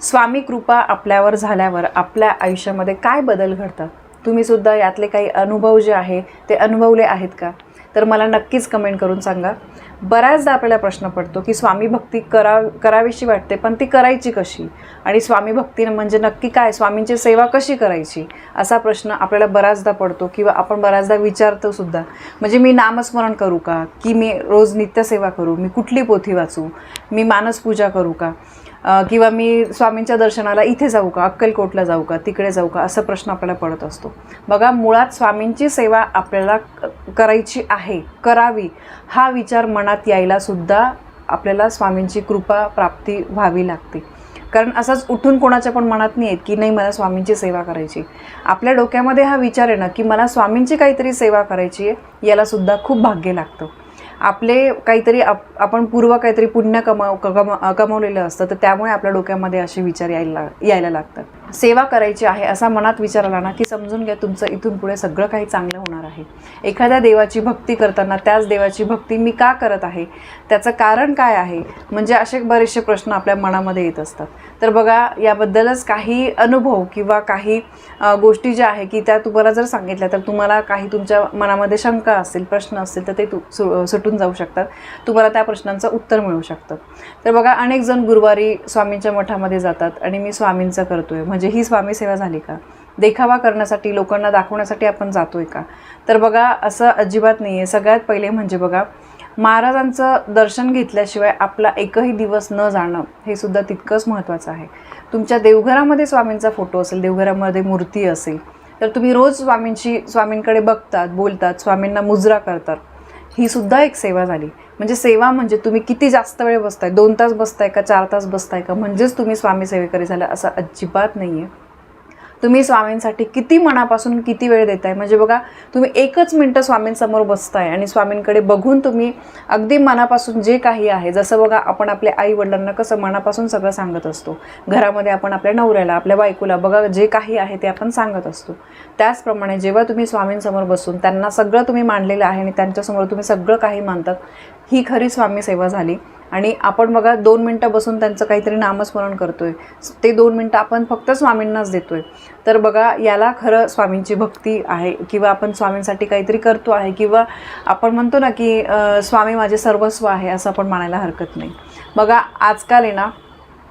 स्वामी कृपा आपल्यावर झाल्यावर आपल्या आयुष्यामध्ये काय बदल घडतात? तुम्ही सुद्धा यातले काही अनुभव जे आहे ते अनुभवले आहेत का? तर मला नक्कीच कमेंट करून सांगा. बऱ्याचदा आपल्याला प्रश्न पडतो की स्वामी भक्ती करा करावीशी वाटते पण ती करायची कशी? आणि स्वामी भक्ती म्हणजे नक्की काय? स्वामींची सेवा कशी करायची? असा प्रश्न आपल्याला बऱ्याचदा पडतो किंवा आपण बऱ्याचदा विचारतो सुद्धा. म्हणजे मी नामस्मरण करू का? की मी रोज नित्यसेवा करू? मी कुठली पोथी वाचू? मी मानसपूजा करू का? किंवा मी स्वामींच्या दर्शनाला इथे जाऊ का अक्कलकोटला जाऊ का तिकडे जाऊ का असा प्रश्न आपल्याला पडत असतो. बघा मुळात स्वामींची सेवा आपल्याला करायची आहे करावी हा विचार मनात यायला सुद्धा आपल्याला स्वामींची कृपा प्राप्ती व्हावी लागते. कारण असंच उठून कोणाच्या पण मनात नाही येत की नाही मला स्वामींची सेवा करायची आपल्या डोक्यामध्ये हा विचार आहे ना की मला स्वामींची काहीतरी सेवा करायची आहे यालासुद्धा खूप भाग्य लागतं. आपले काहीतरी आप आपण पूर्व काहीतरी पुण्य कमाव कम कमवलेलं असतं तर त्यामुळे आपल्या डोक्यामध्ये असे विचार यायला यायला लागतात. सेवा करायची आहे असा मनात विचार आला ना की समजून घ्या तुमचं इथून पुढे सगळं काही चांगलं होणार आहे. एखाद्या देवाची भक्ती करताना त्याच देवाची भक्ती मी का करत आहे? त्याचं कारण काय आहे? म्हणजे असे बरेचसे प्रश्न आपल्या मनामध्ये येत असतात. तर बघा याबद्दलच काही अनुभव किंवा काही गोष्टी ज्या आहे की त्या तुम्हाला जर सांगितल्या तर तुम्हाला काही तुमच्या मनामध्ये शंका असतील प्रश्न असतील तर ते तु सु सुटून जाऊ शकतात. तुम्हाला त्या प्रश्नांचं उत्तर मिळू शकतं. तर बघा अनेक जण गुरुवारी स्वामींच्या मठामध्ये जातात आणि मी स्वामींचं करतो आहे म्हणजे म्हणजे ही स्वामी सेवा झाली का? देखावा करण्यासाठी लोकांना दाखवण्यासाठी आपण जातोय का? तर बघा असं अजिबात नाही आहे सगळ्यात पहिले म्हणजे बघा महाराजांचं दर्शन घेतल्याशिवाय आपला एकही दिवस न जाणं हे सुद्धा तितकंच महत्त्वाचं आहे. तुमच्या देवघरामध्ये स्वामींचा फोटो असेल देवघरामध्ये मूर्ती असेल तर तुम्ही रोज स्वामींची स्वामींकडे बघतात बोलतात स्वामींना मुजरा करतात. ही सुद्धा एक सेवा झाली. म्हणजे सेवा म्हणजे तुम्ही किती जास्त वेळ बसताय? दोन तास बसताय का? चार तास बसताय का? म्हणजेच तुम्ही स्वामी सेवेकरी झाला असं अजिबात नाही आहे तुम्ही स्वामींसाठी किती मनापासून किती वेळ देताय? म्हणजे बघा तुम्ही एकच मिनटं स्वामींसमोर बसताय आणि स्वामींकडे बघून तुम्ही अगदी मनापासून जे काही आहे जसं बघा आपण आपल्या आई वडिलांना कसं मनापासून सगळं सांगत असतो. घरामध्ये आपण आपल्या नवऱ्याला आपल्या बायकोला बघा जे काही आहे ते आपण सांगत असतो. त्याचप्रमाणे जेव्हा तुम्ही स्वामींसमोर बसून त्यांना सगळं तुम्ही मांडलेलं आहे आणि त्यांच्यासमोर तुम्ही सगळं काही मानतात ही खरी स्वामी सेवा झाली. आणि आपण बघा दोन मिनटं बसून त्यांचं काहीतरी नामस्मरण करतोय. ते दोन मिनटं आपण फक्त स्वामींनाच देतोय. तर बघा याला खरं स्वामींची भक्ती आहे किंवा आपण स्वामींसाठी काहीतरी करतो आहे किंवा आपण म्हणतो ना की स्वामी माझे सर्वस्व आहे असं आपण मानायला हरकत नाही. बघा आजकाल आहे ना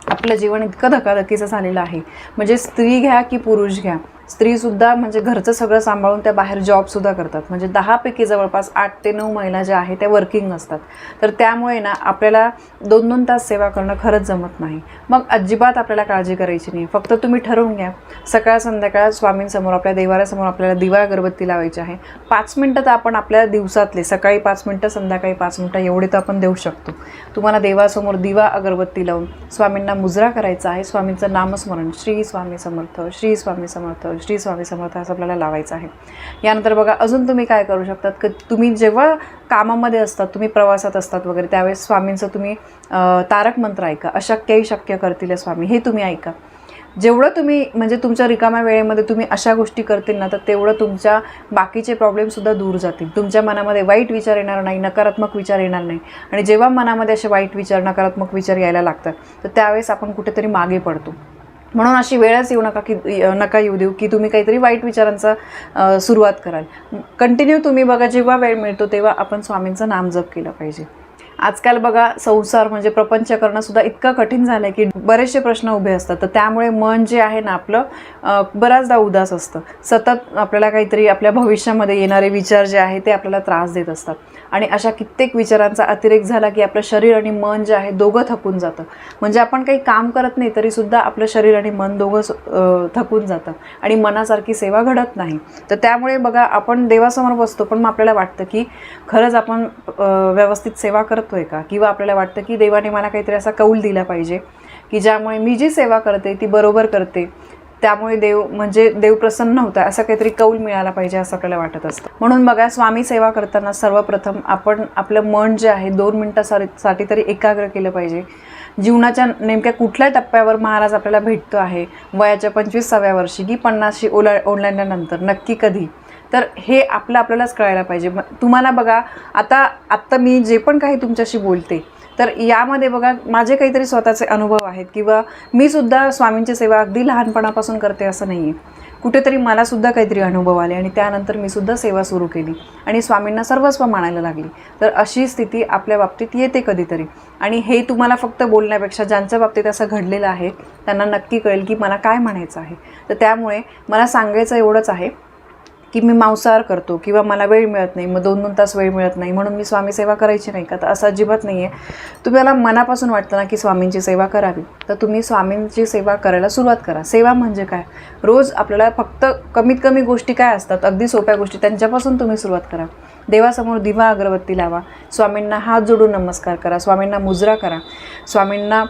आपलं जीवन इतकं धकाधकीचं झालेलं आहे. म्हणजे स्त्री घ्या की पुरुष घ्या. स्त्रीसुद्धा म्हणजे घरचं सगळं सांभाळून त्या बाहेर जॉबसुद्धा करतात. म्हणजे दहापैकी जवळपास आठ ते नऊ महिला ज्या आहेत त्या वर्किंग असतात तर त्यामुळे ना आपल्याला दोन दोन तास सेवा करणं खरंच जमत नाही. मग अजिबात आपल्याला काळजी करायची नाही. फक्त तुम्ही ठरवून घ्या. सकाळ संध्याकाळ स्वामींसमोर आपल्या देवाऱ्यासमोर आपल्याला दिवा अगरबत्ती लावायची आहे. पाच मिनटं तर आपण आपल्या दिवसातले सकाळी पाच मिनटं संध्याकाळी पाच मिनटं एवढे तर आपण देऊ शकतो. तुम्हाला देवासमोर दिवा अगरबत्ती लावून स्वामींना मुजरा करायचा आहे. स्वामींचं नामस्मरण श्री स्वामी समर्थ श्री स्वामी समर्थ श्री स्वामी समर्थ असं आपल्याला लावायचं आहे. यानंतर बघा अजून तुम्ही काय करू शकतात? की तुम्ही जेव्हा कामामध्ये असतात तुम्ही प्रवासात असतात वगैरे त्यावेळेस स्वामींचं तुम्ही तारक मंत्र ऐका. अशक्यही शक्य करतील स्वामी. हे तुम्ही ऐका. जेवढं तुम्ही म्हणजे तुमच्या रिकाम्या वेळेमध्ये तुम्ही अशा गोष्टी करतील ना तर तेवढं तुमच्या बाकीचे प्रॉब्लेमसुद्धा दूर जातील. तुमच्या मनामध्ये वाईट विचार येणार नाही नकारात्मक विचार येणार नाही. आणि जेव्हा मनामध्ये असे वाईट विचार नकारात्मक विचार यायला लागतात तर त्यावेळेस आपण कुठेतरी मागे पडतो. म्हणून अशी वेळच येऊ नका की नका येऊ देऊ की तुम्ही काहीतरी वाईट विचारांचा सुरुवात कराल. कंटिन्यू तुम्ही बघा जेव्हा वेळ मिळतो तेव्हा आपण स्वामींचं नाम जप केलं पाहिजे. आजकाल बघा संसार म्हणजे प्रपंच करणं सुद्धा इतकं कठीण झालं आहे की बरेचसे प्रश्न उभे असतात. तर त्यामुळे मन जे आहे ना आपलं बऱ्याचदा उदास असतं. सतत आपल्याला काहीतरी आपल्या भविष्यामध्ये येणारे विचार जे आहे ते आपल्याला त्रास देत असतात. आणि अशा कित्येक विचारांचा अतिरेक झाला की आपलं शरीर आणि मन जे आहे दोघं थकून जातं. म्हणजे आपण काही काम करत नाही तरीसुद्धा आपलं शरीर आणि मन दोघं थकून जातं आणि मनासारखी सेवा घडत नाही. तर त्यामुळे बघा आपण देवासमोर बसतो पण मग आपल्याला वाटतं की खरंच आपण व्यवस्थित सेवा करतोय का? किंवा आपल्याला वाटतं की देवाने मला काहीतरी असा कौल दिला पाहिजे की ज्यामुळे मी जी सेवा करते ती बरोबर करते. त्यामुळे देव म्हणजे देव प्रसन्न होता असं काहीतरी कौल मिळाला पाहिजे असं आपल्याला वाटत असतं. म्हणून बघा स्वामी सेवा करताना सर्वप्रथम आपण आपलं मन जे आहे दोन मिनटासाठी तरी एकाग्र केलं पाहिजे. जीवनाच्या नेमक्या कुठल्या टप्प्यावर महाराज आपल्याला भेटतो आहे? वयाच्या पंचवीसाव्या वर्षी की पन्नासशी ओला ओलांडल्यानंतर नक्की कधी? तर हे आपलं आपल्यालाच कळायला पाहिजे. मग तुम्हाला बघा आता आत्ता मी जे पण काही तुमच्याशी बोलते तर यामध्ये बघा माझे काहीतरी स्वतःचे अनुभव आहेत किंवा मी सुद्धा स्वामींची सेवा अगदी लहानपणापासून करते असं नाही आहे कुठेतरी मलासुद्धा काहीतरी अनुभव आले आणि त्यानंतर मी सुद्धा सेवा सुरू केली आणि स्वामींना सर्वस्व मानायला लागली. तर अशी स्थिती आपल्या बाबतीत येते कधीतरी. आणि हे तुम्हाला फक्त बोलण्यापेक्षा ज्यांच्या बाबतीत असं घडलेलं आहे त्यांना नक्की कळेल की मला काय म्हणायचं आहे. तर त्यामुळे मला सांगायचं एवढंच आहे की मी मांसाहार करतो किंवा मला वेळ मिळत नाही मग दोन दोन तास वेळ मिळत नाही म्हणून मी स्वामी सेवा करायची नाही का? तर असं अजिबात नाही आहे तुम्हाला मनापासून वाटतं ना की स्वामींची सेवा करावी तर तुम्ही स्वामींची सेवा करायला सुरुवात करा. सेवा म्हणजे काय? रोज आपल्याला फक्त कमीत कमी गोष्टी काय असतात? अगदी सोप्या गोष्टी त्यांच्यापासून तुम्ही सुरुवात करा. देवासमोर दिवा अगरबत्ती लावा. स्वामींना हात जोडून नमस्कार करा. स्वामींना मुजरा करा. स्वामींना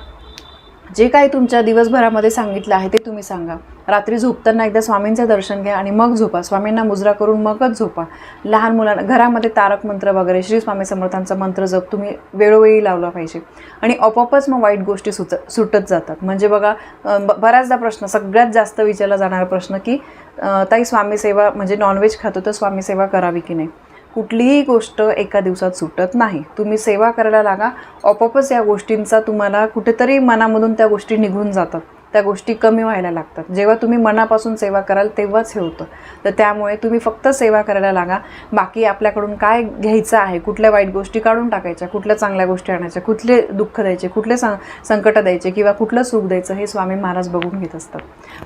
जे काही तुमच्या दिवसभरामध्ये सांगितलं आहे ते तुम्ही सांगा. रात्री झोपताना एकदा स्वामींचं दर्शन घ्या आणि मग झोपा. स्वामींना मुजरा करून मगच झोपा. लहान मुलांना घरामध्ये तारक मंत्र वगैरे श्री स्वामी समर्थांचा मंत्र जप तुम्ही वेळोवेळी लावला पाहिजे. आणि आपोआपच मग वाईट गोष्टी सुच सुटत जातात. म्हणजे बघा ब- बऱ्याचदा प्रश्न सगळ्यात जास्त विचारला जाणारा प्रश्न की ताई स्वामी सेवा म्हणजे नॉनव्हेज खातो तर स्वामी सेवा करावी की नाही? कुठलीही गोष्ट एका दिवसात सुटत नाही. तुम्ही सेवा करायला लागा. आपोआपच या गोष्टींचा तुम्हाला कुठेतरी मनामधून त्या गोष्टी निघून जातात. त्या गोष्टी कमी व्हायला लागतात. जेव्हा तुम्ही मनापासून सेवा कराल तेव्हाच हे होतं. तर त्यामुळे तुम्ही फक्त सेवा करायला लागा. बाकी आपल्याकडून काय घ्यायचं आहे कुठल्या वाईट गोष्टी काढून टाकायच्या कुठल्या चांगल्या गोष्टी आणायच्या कुठले दुःख द्यायचे कुठले सं संकट द्यायचे किंवा कुठलं सुख द्यायचं हे स्वामी महाराज बघून घेत असतात.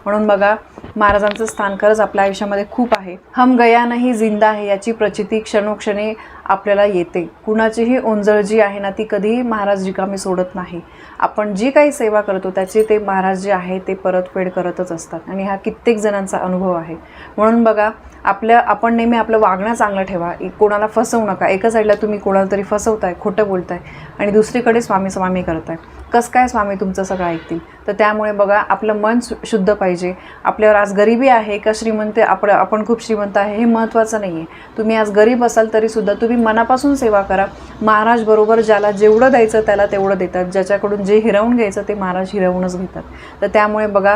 म्हणून बघा महाराजांचं स्थान खरंच आपल्या आयुष्यामध्ये खूप आहे. हम गया नाही जिंदा आहे याची प्रचिती क्षणोक्षणी आपल्याला येते. कुणाचीही ओंजळ जी आहे ना ती कधीही महाराज रिकामी सोडत नाही. आपण जी काही सेवा करतो त्याची ते महाराज जे आहे ते परतफेड करतच असतात. आणि हा कित्येक जणांचा अनुभव आहे. म्हणून बघा आपल्या आपण नेहमी आपलं वागणं चांगलं ठेवा. कोणाला फसवू नका. एका साईडला तुम्ही कोणाला तरी फसवताय खोटं बोलताय आणि दुसरीकडे स्वामी स्वामी करताय. कसं काय स्वामी तुमचं सगळं ऐकतील? तर त्यामुळे बघा आपलं मन शुद्ध पाहिजे. आपल्यावर आज गरिबी आहे का श्रीमंत आपण आपण खूप श्रीमंत आहे हे महत्त्वाचं नाही आहे तुम्ही आज गरीब असाल तरीसुद्धा तुम्ही मनापासून सेवा करा. महाराज बरोबर ज्याला जेवढं द्यायचं त्याला तेवढं देतात. ज्याच्याकडून जे हिरवून घ्यायचं ते महाराज हिरवूनच घेतात. तर त्यामुळे बघा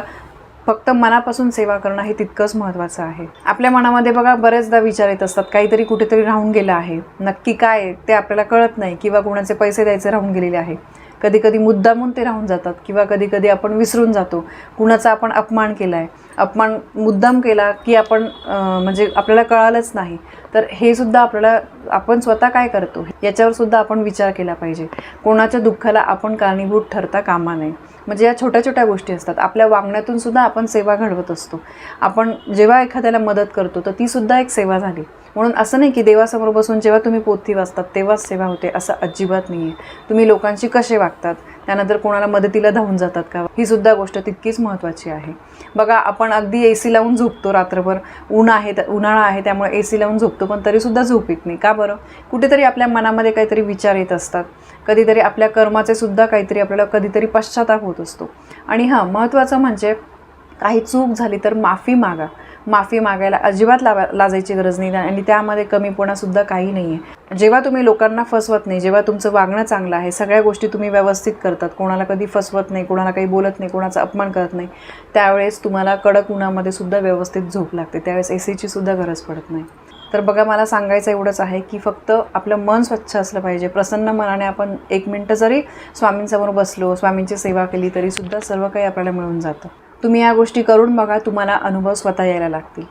फक्त मनापासून सेवा करणं हे तितकंच महत्त्वाचं आहे. आपल्या मनामध्ये बघा बरेचदा विचार येत असतात काहीतरी कुठेतरी राहून गेलं आहे. नक्की काय ते आपल्याला कळत नाही किंवा कोणाचे पैसे द्यायचे राहून गेलेले आहे. कधी कधी मुद्दामून ते राहून जातात किंवा कधी कधी आपण विसरून जातो. कुणाचा आपण अपमान केला आहे अपमान मुद्दाम केला की आपण म्हणजे आपल्याला कळालंच नाही. तर हे सुद्धा आपल्याला आपण स्वतः काय करतो? याच्यावर सुद्धा आपण विचार केला पाहिजे. कोणाच्या दुःखाला आपण कारणीभूत ठरता कामा नये. म्हणजे या छोट्या छोट्या गोष्टी असतात. आपल्या वागण्यातून सुद्धा आपण सेवा घडवत असतो. आपण जेव्हा एखाद्याला मदत करतो तर ती सुद्धा एक सेवा झाली. म्हणून असं नाही की देवासमोर बसून जेव्हा तुम्ही पोथी वाचतात तेव्हाच सेवा होते असं अजिबात नाही आहे तुम्ही लोकांशी कसे वागतात त्यानंतर कोणाला मदतीला धावून जातात का? ही सुद्धा गोष्ट तितकीच महत्त्वाची आहे. बघा आपण अगदी ए सी लावून झोपतो रात्रभर. ऊन आहे उन्हाळा आहे त्यामुळे ए सी लावून झोपतो पण तरीसुद्धा झोप येत नाही. का बरं? कुठेतरी आपल्या मनामध्ये काहीतरी विचार येत असतात. कधीतरी आपल्या कर्माचे सुद्धा काहीतरी आपल्याला कधीतरी पश्चाताप होत असतो. आणि हां महत्त्वाचं म्हणजे काही चूक झाली तर माफी मागा. माफी मागायला अजिबात लावा लाजायची गरज नाही. आणि त्यामध्ये कमीपणासुद्धा काही नाही आहे जेव्हा तुम्ही लोकांना फसवत नाही जेव्हा तुमचं वागणं चांगलं आहे सगळ्या गोष्टी तुम्ही व्यवस्थित करतात. कोणाला कधी फसवत नाही कोणाला काही बोलत नाही कोणाचा अपमान करत नाही त्यावेळेस तुम्हाला कडक उन्हामध्ये सुद्धा व्यवस्थित झोप लागते. त्यावेळेस ए सीची सुद्धा गरज पडत नाही. तर बघा मला सांगायचं एवढंच आहे की फक्त आपलं मन स्वच्छ असलं पाहिजे. प्रसन्न मनाने आपण एक मिनटं जरी स्वामींसमोर बसलो स्वामींची सेवा केली तरीसुद्धा सर्व काही आपल्याला मिळून जातं. तुम्ही या गोष्टी करून बघा तुम्हाला अनुभव स्वतः यायला लागतील.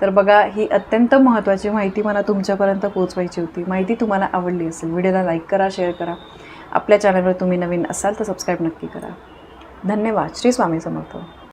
तर बघा ही अत्यंत महत्त्वाची माहिती मला तुमच्यापर्यंत पोहोचवायची होती. माहिती तुम्हाला आवडली असेल व्हिडिओला लाईक करा शेअर करा. आपल्या चॅनलवर तुम्ही नवीन असाल तर सबस्क्राईब नक्की करा. धन्यवाद. श्री स्वामी समर्थ.